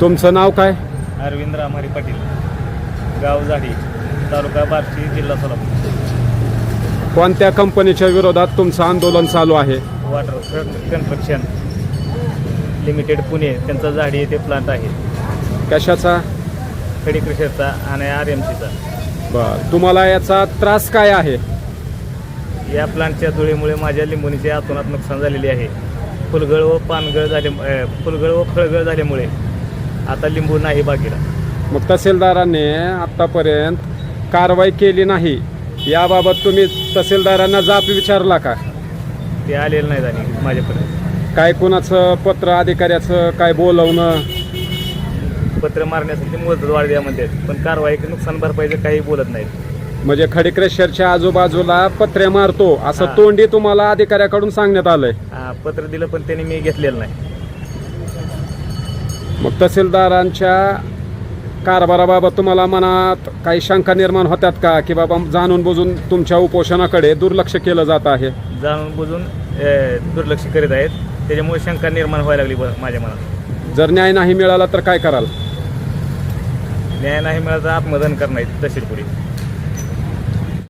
तुमचं नाव काय? अरविंद रामहरी पाटील. गाव झाडी तालुका बार्शी जिल्हा सोलापूर. कोणत्या कंपनीच्या विरोधात तुमचं आंदोलन चालू आहे? वॉटर कन्स्ट्रक्शन लिमिटेड पुणे त्यांचा झाडी येथे प्लांट आहे. कशाचा? खडी क्रशरचा आणि आर एम सीचा बर. तुम्हाला याचा त्रास काय आहे? या प्लांटच्या धुळीमुळे माझ्या लिंबुनीच्या आतोनात नुकसान झालेले आहे. फुलगळ व पानगळ झाले अ, फुलगळ व फळगळ झाल्यामुळे आता लिंबू नाही बागेला. मग तहसीलदारांनी आतापर्यंत कारवाई केली नाही. याबाबत तुम्ही तहसीलदारांना जाब विचारला का? ते आलेलं नाही झाले माझ्यापर्यंत. काय कुणाचं पत्र अधिकाऱ्याचं काय बोलवणं? पत्र मारण्यासाठी मुदत वाढ द्या म्हणतात पण कारवाई नुकसान भरपाईचं काही बोलत नाहीत. म्हणजे खडीक्रेशरच्या आजूबाजूला पत्रे मारतो असं हा. तोंडी तुम्हाला अधिकाऱ्याकडून सांगण्यात आलंय. हा, पत्र दिलं पण त्यांनी मी घेतलेलं नाही. मग तहसीलदारांच्या कारभाराबाबत तुम्हाला मनात काही शंका निर्माण होतात का? की बाबा जाणून बुजून तुमच्या उपोषणाकडे दुर्लक्ष केलं जात आहे? जाणून बुजून अ, दुर्लक्ष करीत आहेत. त्याच्यामुळे शंका निर्माण व्हायला लागली ब- माझ्या मनात. जर न्याय नाही मिळाला तर काय कराल? न्याय नाही मिळाला तर आत्मदहन करणार तहसील पुढे